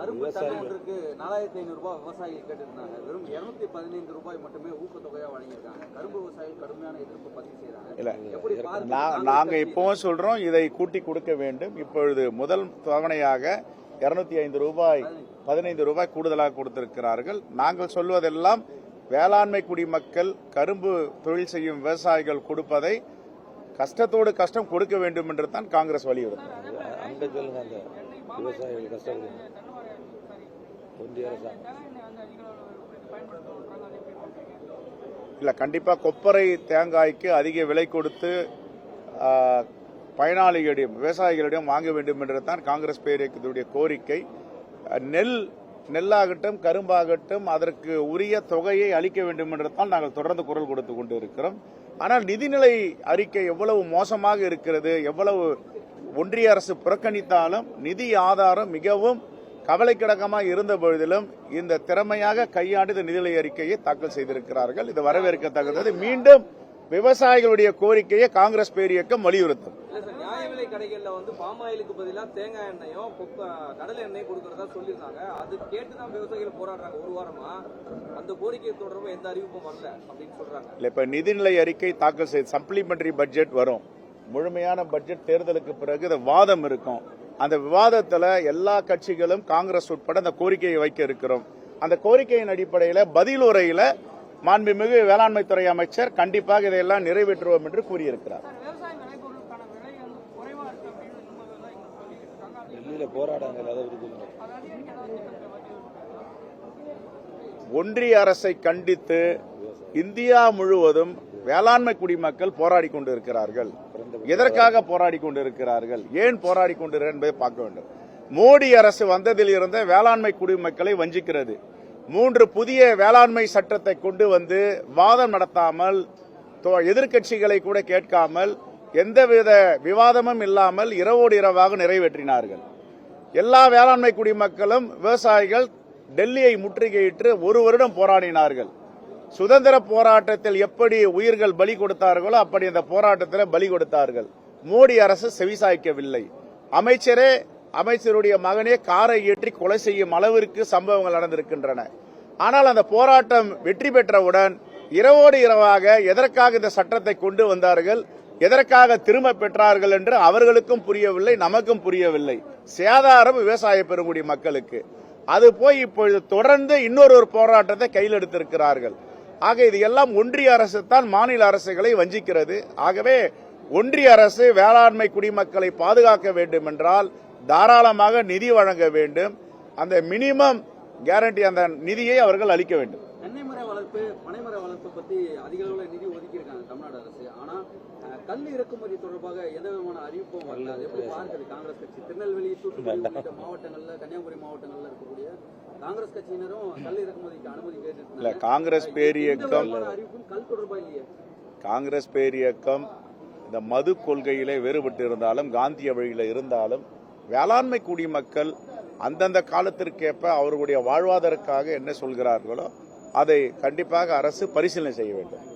கரும்பு டன் ஒன்றுக்கு நாலாயிரத்தி ஐநூறு ரூபாய் விவசாயிகள் கேட்டிருந்தாங்க. வெறும் இருநூத்தி பதினைந்து ரூபாய் மட்டுமே ஊக்கத்தொகையா வழங்கியிருக்காங்க. கரும்பு விவசாயிகள் கடுமையான எதிர்ப்பு பதிவு செய்யறாங்க இல்ல எப்படி பார்க்க- நா- நாங்க இப்பவும் சொல்றோம் இதை கூட்டி கொடுக்க வேண்டும். இப்பொழுது முதல் தவணையாக இருநூத்தி ஐந்து ரூபாய் பதினைந்து. ரூபாய் கூடுதலாக கொடுத்திருக்கிறார்கள். நாங்கள் சொல்வதெல்லாம் வேளாண்மை குடிமக்கள் கரும்பு தொழில் செய்யும் விவசாயிகள் கொடுப்பதை கஷ்டத்தோடு கஷ்டம் கொடுக்க வேண்டும் என்று தான் காங்கிரஸ் வலியுறுத்தும் விவசாயிகள் கஷ்டப்படுங்க ஒன்றிய அரசாங்கம் இல்ல கண்டிப்பா கொப்பரை தேங்காய்க்கு அதிக விலை கொடுத்து பயனாளிகளிடம் விவசாயிகளிடம் வாங்க வேண்டும் என்று தான் காங்கிரஸ் பேரியக்கத்துடைய கோரிக்கை. நெல் நெல்லாகட்டும் கரும்பாகட்டும் அதற்கு உரிய தொகையை அளிக்க வேண்டும் என்று தான் நாங்கள் தொடர்ந்து குரல் கொடுத்து கொண்டு இருக்கிறோம் ஆனால் நிதிநிலை அறிக்கை எவ்வளவு மோசமாக இருக்கிறது எவ்வளவு ஒன்றிய அரசு புறக்கணித்தாலும் நிதி ஆதாரம் மிகவும் கவலைக்கிடக்கமாக இருந்த பொழுதிலும் இந்த திறமையாக கையாண்டு இந்த நிதிநிலை அறிக்கையை தாக்கல் செய்திருக்கிறார்கள். இது வரவேற்கத்தக்கது. மீண்டும் விவசாயிகளுடைய கோரிக்கையை காங்கிரஸ் பேரியக்கம் வலியுறுத்தும். இல்ல சார் நியாய விலை கடைகள்ல வந்து பாமாயிலுக்கு பதிலா தேங்காய் எண்ணெயும் கொக்க- கடலை எண்ணெயும் கொடுக்கறதா சொல்லியிருந்தாங்க. அது கேட்டு தான் விவசாயிகள் போராடுறாங்க ஒரு வாரமா. அந்த கோரிக்கை தொடர்பு எந்த அறிவிப்பும் வரல அப்படின்னு சொல்றாங்க. இல்ல இப்ப நிதிநிலை அறிக்கை தாக்கல் செய்து சப்ளிமெண்டரி பட்ஜெட் வரும். முழுமையான பட்ஜெட் தேர்தலுக்கு பிறகு இந்த வாதம் இருக்கும். அந்த விவாதத்துல எல்லா கட்சிகளும் காங்கிரஸ் உட்பட அந்த கோரிக்கையை வைக்க இருக்கிறோம். அந்த கோரிக்கையின் அடிப்படையில பதில் உரையில மாண்புமிகு வேளாண்மை துறை அமைச்சர் கண்டிப்பாக இதையெல்லாம் நிறைவேற்றுவோம் என்று கூறியிருக்கிறார். ஒன்றிய அரசை கண்டித்து இந்தியா முழுவதும் வேளாண்மை குடிமக்கள் போராடி கொண்டிருக்கிறார்கள். எதற்காக போராடி கொண்டிருக்கிறார்கள்? ஏன் போராடி கொண்டிருக்கிறார் என்பதை பார்க்க வேண்டும். மோடி அரசு வந்ததில் இருந்த வேளாண்மை குடிமக்களை வஞ்சிக்கிறது. மூன்று புதிய வேளாண்மை சட்டத்தை கொண்டு வந்து வாதம் நடத்தாமல் தோ- எதிர்க்கட்சிகளை கூட கேட்காமல் எந்தவித விவாதமும் இல்லாமல் இரவோடு இரவாக நிறைவேற்றினார்கள். எல்லா வேளாண்மை குடிமக்களும் விவசாயிகள் டெல்லியை முற்றுகையிட்டு ஒரு வருடம் போராடினார்கள். சுதந்திர போராட்டத்தில் எப்படி உயிர்கள் பலி கொடுத்தார்களோ அப்படி அந்த போராட்டத்தில் பலி கொடுத்தார்கள். மோடி அரசு செவிசாய்க்கவில்லை. அமைச்சரே அமைச்சருடைய மகனே காரை ஏற்றி கொலை செய்யும் அளவிற்கு சம்பவங்கள் நடந்திருக்கின்றன. ஆனால் அந்த போராட்டம் வெற்றி பெற்றவுடன் இரவோடு இரவாக எதற்காக இந்த சட்டத்தை கொண்டு வந்தார்கள் எதற்காக திரும்ப பெற்றார்கள் என்று அவர்களுக்கும் புரியவில்லை நமக்கும் புரியவில்லை. சேதாரம் விவசாய பெருங்குடி மக்களுக்கு. அது போய் இப்பொழுது தொடர்ந்து இன்னொரு ஒரு போராட்டத்தை கையில் எடுத்திருக்கிறார்கள். ஆக இது எல்லாம் ஒன்றிய அரசு தான் மாநில அரசுகளை வஞ்சிக்கிறது. ஆகவே ஒன்றிய அரசு வேளாண்மை குடிமக்களை பாதுகாக்க வேண்டும் என்றால் தாராளமாக நிதி வழங்க வேண்டும். அந்த மினிமம் கேரண்டி அந்த நிதியை அவர்கள் அளிக்க வேண்டும். மர வளர்ப்பு பனைமர வளர்ப்பு பத்தி அதிக அளவுல நிதி ஒதுக்கி இருக்காங்க தமிழ்நாடு அரசு. ஆனா அஹ், கல் இறக்குமதி தொடர்பாக எந்த விதமான அறிவிப்பும் வரல. அது எப்படி பார்க்குது? காங்கிரஸ் கட்சி திருநெல்வேலி தூத்துக்குடி உள்ளிட்ட மாவட்டங்கள்ல கன்னியாகுமரி மாவட்டங்கள்ல இருக்கக்கூடிய காங்கிரஸ் கட்சியினரும் கல் இறக்குமதிக்கு அனுமதி கேட்டு காங்கிரஸ் பேரியக்கம் அறிவிப்பும் கல் தொடர்பா இல்லையே? காங்கிரஸ் பேரியக்கம் இந்த மது கொள்கையிலே வேறுபட்டு இருந்தாலும் காந்திய வழியில இருந்தாலும் வேளாண்மை குடிமக்கள் அந்தந்த காலத்திற்கேற்ப அவர்களுடைய வாழ்வாதாரத்துக்காக என்ன சொல்கிறார்களோ அதை கண்டிப்பாக அரசு பரிசீலனை செய்ய வேண்டும்.